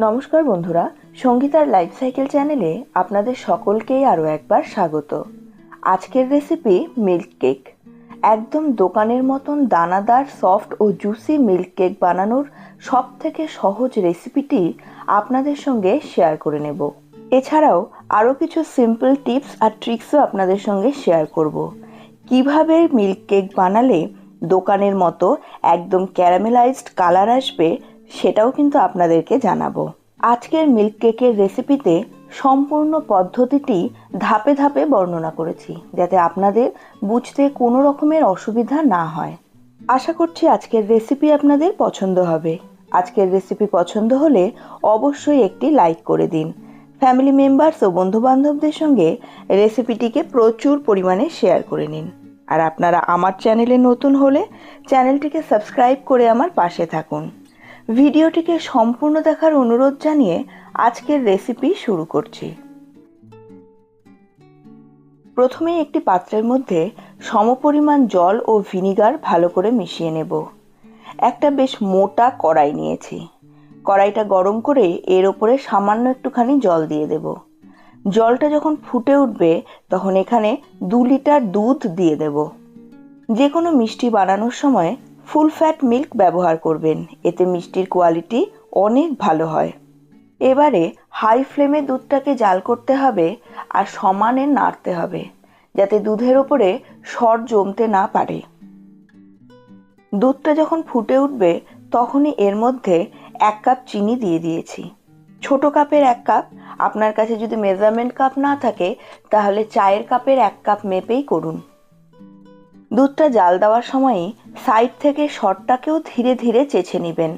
নমস্কার বন্ধুরা, সঙ্গীতার life cycle চ্যানেলে আপনাদের সকলকেই আরও একবার স্বাগত। আজকের রেসিপি মিল্ক কেক একদম দোকানের মতন দানাদার সফট ও জুসি মিল্ক কেক বানানোর সব থেকে সহজ রেসিপিটি আপনাদের সঙ্গে শেয়ার করে নেব। এছাড়াও আরও কিছু সিম্পল টিপস আর ট্রিক্সও আপনাদের সঙ্গে শেয়ার করব। কীভাবে মিল্ক কেক বানালে দোকানের মতো একদম ক্যারামেলাইজড কালার আসবে সেটাও কিন্তু আপনাদেরকে জানাব। আজকের মিল্ক কেকের রেসিপিতে সম্পূর্ণ পদ্ধতিটি ধাপে ধাপে বর্ণনা করেছি, যাতে আপনাদের বুঝতে কোনো রকমের অসুবিধা না হয়। আশা করছি আজকের রেসিপি আপনাদের পছন্দ হবে। আজকের রেসিপি পছন্দ হলে অবশ্যই একটি লাইক করে দিন। ফ্যামিলি মেম্বার্স ও বন্ধুবান্ধবদের সঙ্গে রেসিপিটিকে প্রচুর পরিমাণে শেয়ার করে নিন। আর আপনারা আমার চ্যানেলে নতুন হলে চ্যানেলটিকে সাবস্ক্রাইব করে আমার পাশে থাকুন। ভিডিওটিকে সম্পূর্ণ দেখার অনুরোধ জানিয়ে আজকের রেসিপি শুরু করছি। প্রথমে একটি পাত্রের মধ্যে সমপরিমাণ জল ও ভিনিগার ভালো করে মিশিয়ে নেব। একটা বেশ মোটা কড়াই নিয়েছি। কড়াইটা গরম করে এর ওপরে সামান্য একটুখানি জল দিয়ে দেব। জলটা যখন ফুটে উঠবে, তখন এখানে দু লিটার দুধ দিয়ে দেব। যে কোনো মিষ্টি বানানোর সময় ফুল ফ্যাট মিল্ক ব্যবহার করবেন। এতে মিষ্টির কোয়ালিটি অনেক ভালো হয়। এবারে হাই ফ্লেমে দুধটাকে জাল করতে হবে আর সমানে নাড়তে হবে, যাতে দুধের ওপরে সর জমতে না পারে। দুধটা যখন ফুটে উঠবে, তখনই এর মধ্যে এক কাপ চিনি দিয়ে দিয়েছি। ছোট কাপের এক কাপ, আপনার কাছে যদি মেজারমেন্ট কাপ না থাকে, তাহলে চায়ের কাপের এক কাপ মেপেই করুন। দুধটা জাল দেওয়ার সময়ই সাইড থেকে শটটাকেও ধীরে ধীরে চেছে নেবেন।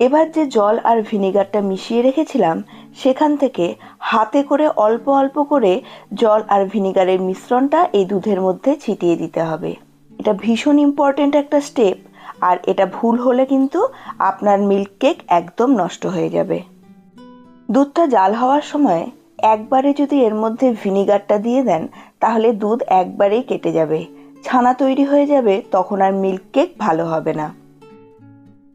এবার যে জল আর ভিনিগারটা মিশিয়ে রেখেছিলাম, সেখান থেকে হাতে করে অল্প অল্প করে জল আর ভিনিগারের মিশ্রণটা এই দুধের মধ্যে ছিটিয়ে দিতে হবে। এটা ভীষণ ইম্পর্ট্যান্ট একটা স্টেপ আর এটা ভুল হলে কিন্তু আপনার মিল্ক কেক একদম নষ্ট হয়ে যাবে। দুধটা জাল হওয়ার সময় একবারে যদি এর মধ্যে ভিনিগারটা দিয়ে দেন, তাহলে দুধ একবারেই কেটে যাবে। ছানা তৈরি হয়ে যাবে, তখন আর মিল্ক কেক ভালো হবে না।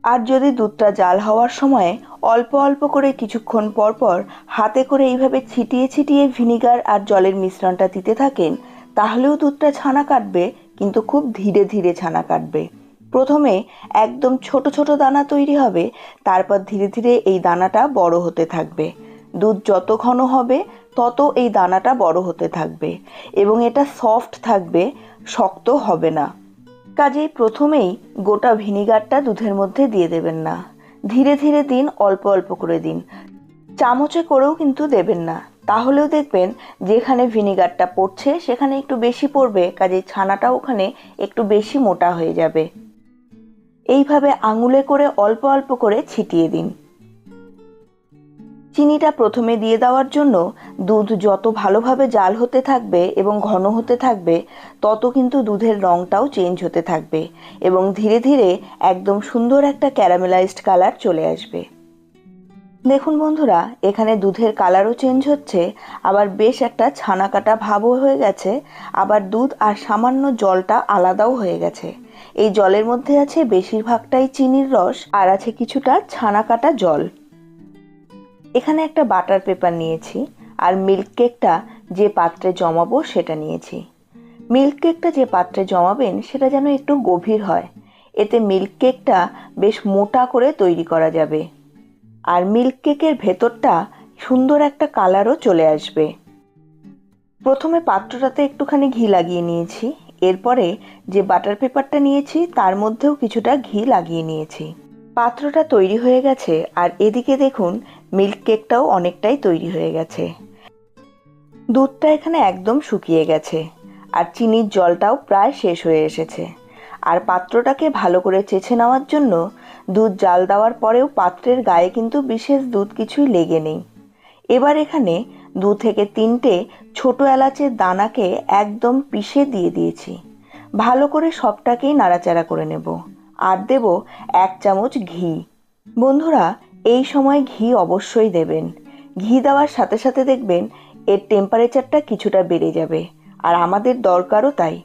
আর যদি দুধটা জাল হওয়ার সময় অল্প অল্প করে কিছুক্ষণ পর পর হাতে করে এইভাবে ছিটিয়ে ছিটিয়ে ভিনিগার আর জলের মিশ্রণটা দিতে থাকেন, তাহলেও দুধটা ছানা কাটবে, কিন্তু খুব ধীরে ধীরে ছানা কাটবে। প্রথমে একদম ছোট ছোট দানা তৈরি হবে, তারপর ধীরে ধীরে এই দানাটা বড় হতে থাকবে। দুধ যত ঘন হবে, তত এই দানাটা বড় হতে থাকবে। এবং এটা সফট থাকবে শক্ত হবে না। কাজেই প্রথমেই গোটা ভিনিগারটা দুধের মধ্যে দিয়ে দেবেন না। ধীরে ধীরে দিন অল্প অল্প করে দিন। চামচে করেও কিন্তু দেবেন না। তাহলেও দেখবেন যেখানে ভিনিগারটা পড়ছে, সেখানে একটু বেশি পড়বে, কাজে ছানাটা ওখানে একটু বেশি মোটা হয়ে যাবে। এইভাবে আঙুলে করে অল্প অল্প করে ছিটিয়ে দিন। চিনিটা প্রথমে দিয়ে দেওয়ার জন্য দুধ যত ভালোভাবে জাল হতে থাকবে এবং ঘন হতে থাকবে, তত কিন্তু দুধের রঙটাও চেঞ্জ হতে থাকবে এবং ধীরে ধীরে একদম সুন্দর একটা ক্যারামেলাইজড কালার চলে আসবে। দেখুন বন্ধুরা, এখানে দুধের কালারও চেঞ্জ হচ্ছে, আবার বেশ একটা ছানা কাটা ভাবও হয়ে গেছে, আবার দুধ আর সামান্য জলটা আলাদাও হয়ে গেছে। এই জলের মধ্যে আছে বেশিরভাগটাই চিনির রস, আর আছে কিছুটা ছানা কাটা জল। এখানে একটা বাটার পেপার নিয়েছি আর মিল্ক কেকটা যে পাত্রে জমাবো সেটা নিয়েছি। মিল্ক কেকটা যে পাত্রে জমাবেন সেটা যেন একটু গভীর হয়। এতে মিল্ক কেকটা বেশ মোটা করে তৈরি করা যাবে। আর মিল্ক কেকের ভেতরটা সুন্দর একটা কালারও চলে আসবে। প্রথমে পাত্রটাতে একটুখানি ঘি লাগিয়ে নিয়েছি। এরপরে যে বাটার পেপারটা নিয়েছি তার মধ্যেও কিছুটা ঘি লাগিয়ে নিয়েছি। পাত্রটা তৈরি হয়ে গেছে আর এদিকে দেখুন মিল্ক কেকটাও অনেকটাই তৈরি হয়ে গেছে। দুধটা এখানে একদম শুকিয়ে গেছে আর চিনির জলটাও প্রায় শেষ হয়ে এসেছে। আর পাত্রটাকে ভালো করে চেছে নেওয়ার জন্য দুধ জাল দেওয়ার পরেও পাত্রের গায়ে কিন্তু বিশেষ দুধ কিছুই লেগে নেই। এবার এখানে দু থেকে তিনটে ছোট এলাচের দানাকে একদম পিষে দিয়ে দিয়েছি। ভালো করে সবটাকেই নাড়াচাড়া করে নেব। আর দেব এক চামচ ঘি। বন্ধুরা এই সময় ঘি অবশ্যই দেবেন। ঘি দেওয়ার সাথে সাথে দেখবেন এর টেম্পারেচারটা কিছুটা বেড়ে যাবে, আর আমাদের দরকারও তাই।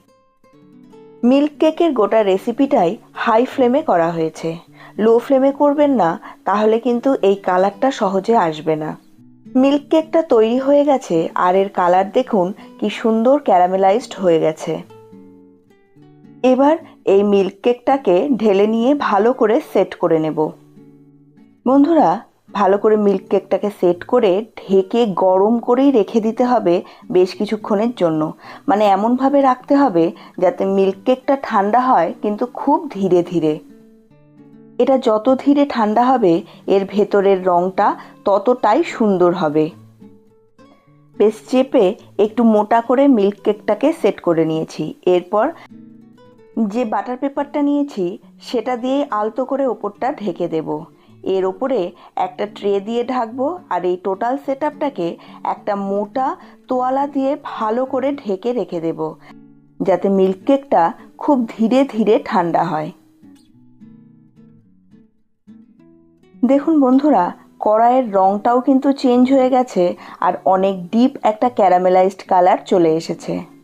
মিল্ক কেকের গোটা রেসিপিটাই হাই ফ্লেমে করা হয়েছে। লো ফ্লেমে করবেন না, তাহলে কিন্তু এই কালারটা সহজে আসবে না। মিল্ক কেকটা তৈরি হয়ে গেছে, আর এর কালার দেখুন কি সুন্দর ক্যারামেলাইজড হয়ে গেছে। এবার এই মিল্ক কেকটাকে ঢেলে নিয়ে ভালো করে সেট করে নেব। বন্ধুরা, ভালো করে মিল্ক কেকটাকে সেট করে ঢেকে গরম করেই রেখে দিতে হবে বেশ কিছুক্ষণের জন্য। মানে এমনভাবে রাখতে হবে যাতে মিল্ক কেকটা ঠান্ডা হয় কিন্তু খুব ধীরে ধীরে। এটা যত ধীরে ঠান্ডা হবে, এর ভেতরের রঙটা ততটাই সুন্দর হবে। বেশ চেপে একটু মোটা করে মিল্ক কেকটাকে সেট করে নিয়েছি। এরপর যে বাটার পেপারটা নিয়েছি, সেটা দিয়ে আলতো করে ওপরটা ঢেকে দেব। এর ওপরে একটা ট্রে দিয়ে ঢাকবো আর এই টোটাল সেট একটা মোটা তোয়ালা দিয়ে ভালো করে ঢেকে রেখে দেব, যাতে মিল্ক কেকটা খুব ধীরে ধীরে ঠান্ডা হয়। দেখুন বন্ধুরা, কড়াইয়ের রঙটাও কিন্তু চেঞ্জ হয়ে গেছে আর অনেক ডিপ একটা ক্যারামেলাইজড কালার চলে এসেছে।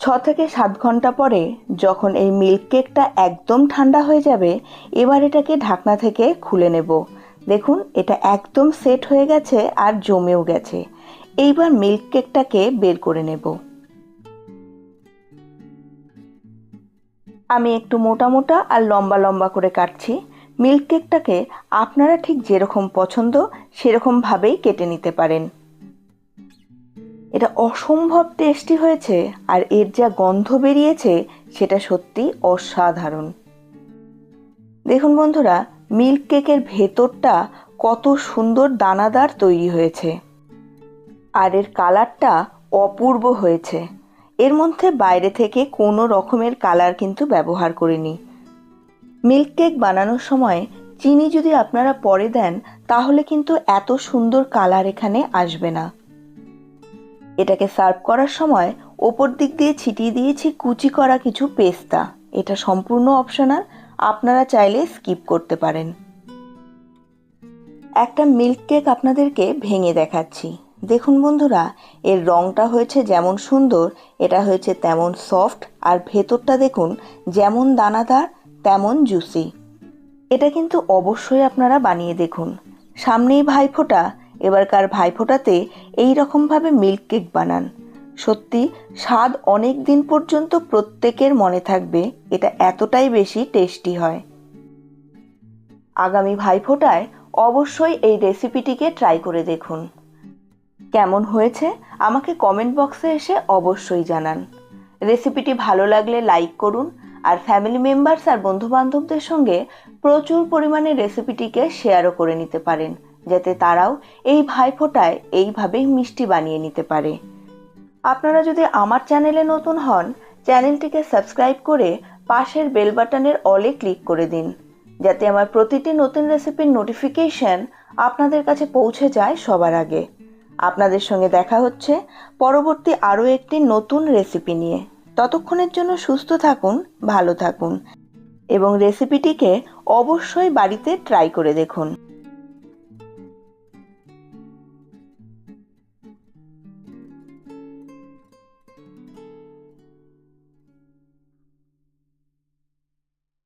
ছ থেকে সাত ঘণ্টা পরে যখন এই মিল্ক কেকটা একদম ঠান্ডা হয়ে যাবে, এবার এটাকে ঢাকনা থেকে খুলে নেব। দেখুন, এটা একদম সেট হয়ে গেছে আর জমেও গেছে। এইবার মিল্ক কেকটাকে বের করে নেব। আমি একটু মোটা মোটা আর লম্বা লম্বা করে কাটছি। মিল্ক কেকটাকে আপনারা ঠিক যেরকম পছন্দ, সেরকমভাবেই কেটে নিতে পারেন। এটা অসম্ভব টেস্টি হয়েছে আর এর যা গন্ধ বেরিয়েছে সেটা সত্যি অসাধারণ। দেখুন বন্ধুরা মিল্ক কেকের ভেতরটা কত সুন্দর দানাদার তৈরি হয়েছে। আর এর কালারটা অপূর্ব হয়েছে। এর মধ্যে বাইরে থেকে কোনো রকমের কালার কিন্তু ব্যবহার করিনি। মিল্ক কেক বানানোর সময় চিনি যদি আপনারা পরে দেন, তাহলে কিন্তু এত সুন্দর কালার এখানে আসবে না। এটাকে সার্ভ করার সময় ওপর দিক দিয়ে ছিটিয়ে দিয়েছি কুচি করা কিছু পেস্তা। এটা সম্পূর্ণ অপশনাল, আপনারা চাইলে স্কিপ করতে পারেন। একটা মিল্ক কেক আপনাদেরকে ভেঙে দেখাচ্ছি। দেখুন বন্ধুরা, এর রঙটা হয়েছে যেমন সুন্দর, এটা হয়েছে তেমন সফট, আর ভেতরটা দেখুন যেমন দানাদার, তেমন জুসি। এটা কিন্তু অবশ্যই আপনারা বানিয়ে দেখুন। সামনেই ভাইফোঁটা এবারকার ভাইফোঁটাতে এই রকমভাবে মিল্ক কেক বানান। সত্যি, স্বাদ অনেক দিন পর্যন্ত প্রত্যেকের মনে থাকবে, এটা এতটাই বেশি টেস্টি হয়। আগামী ভাইফোঁটায় অবশ্যই এই রেসিপিটিকে ট্রাই করে দেখুন। কেমন হয়েছে, আমাকে কমেন্ট বক্সে এসে অবশ্যই জানান। রেসিপিটি ভালো লাগলে লাইক করুন আর ফ্যামিলি মেম্বার্স আর বন্ধুবান্ধবদের সঙ্গে প্রচুর পরিমাণে রেসিপিটিকে শেয়ারও করে নিতে পারেন। যাতে তারাও এই ভাইফোঁটায় এইভাবেই মিষ্টি বানিয়ে নিতে পারে। আপনারা যদি আমার চ্যানেলে নতুন হন, চ্যানেলটিকে সাবস্ক্রাইব করে পাশের বেল বাটনের অলে ক্লিক করে দিন, যাতে আমার প্রতিটি নতুন রেসিপির নোটিফিকেশন আপনাদের কাছে পৌঁছে যায় সবার আগে। আপনাদের সঙ্গে দেখা হচ্ছে পরবর্তী আরও একটি নতুন রেসিপি নিয়ে। ততক্ষণের জন্য সুস্থ থাকুন, ভালো থাকুন, এবং রেসিপিটিকে অবশ্যই বাড়িতে ট্রাই করে দেখুন।